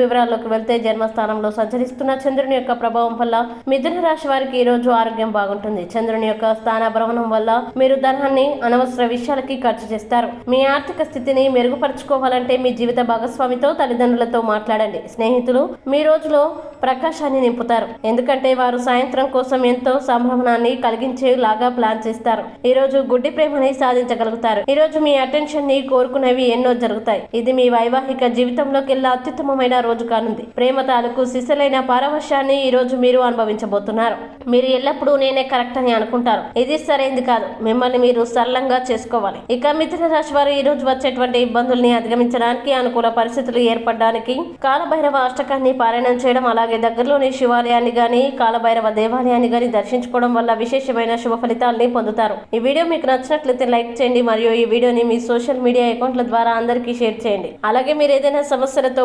వివరాల్లోకి వెళ్తే జన్మస్థానంలో సంచరిస్తున్న చంద్రుని యొక్క ప్రభావం వల్ల మిథున రాశి వారికి ఈ రోజు ఆరోగ్యం బాగుంటుంది. చంద్రుని యొక్క స్థాన భ్రమణం వల్ల మీరు ధనాన్ని అనవసర విషయాలకి ఖర్చు చేస్తారు. మీ ఆర్థిక స్థితిని మెరుగుపరుచుకోవాలంటే మీ జీవిత భాగస్వామితో తల్లిదండ్రులతో మాట్లాడండి. స్నేహితులు మీ రోజులో ప్రకాశాన్ని నింపుతారు. ఎందుకంటే వారు సాయంత్రం కోసం ఎంతో సంభ్రమణాన్ని కలిగించేలాగా ప్లాన్ చేస్తారు. ఈ రోజు గుడ్డి ప్రేమని సాధించగలుగుతారు. ఈ రోజు మీ అటెన్షన్ని కోరుకునేవి ఎన్నో జరుగుతాయి. ఇది మీ వైవాహిక జీవితంలోకెల్లా అత్యుత్తమమైన రోజు కానుంది. ప్రేమ తాలూకు సిసలైన పారవశ్యాన్ని ఈ రోజు మీరు అనుభవించబోతున్నారు. మీరు ఎల్లప్పుడూ నేనే కరెక్ట్ అని అనుకుంటారు. ఇది సరైంది కాదు. మిమ్మల్ని మీరు సరళంగా చేసుకోవాలి. ఇక మిథున రాశి వారు ఈ రోజు వచ్చేటువంటి ఇబ్బందుల్ని అధిగమించడానికి అనుకూల పరిస్థితులు ఏర్పడడానికి కాలభైరవ అష్టకాన్ని పారాయణం చేయడం అలాగే దగ్గరలోని శివాలయాన్ని గాని కాలభైరవ దేవాలయాన్ని గాని దర్శించుకోవడం వల్ల విశేషమైన శుభ ఫలితాలని పొందుతారు. ఈ వీడియో మీకు నచ్చినట్లయితే లైక్ చేయండి మరియు ఈ వీడియోని మీ సోషల్ మీడియా అకౌంట్ల ద్వారా అందరికీ షేర్ చేయండి. అలాగే మీరు ఏదైనా సమస్యలతో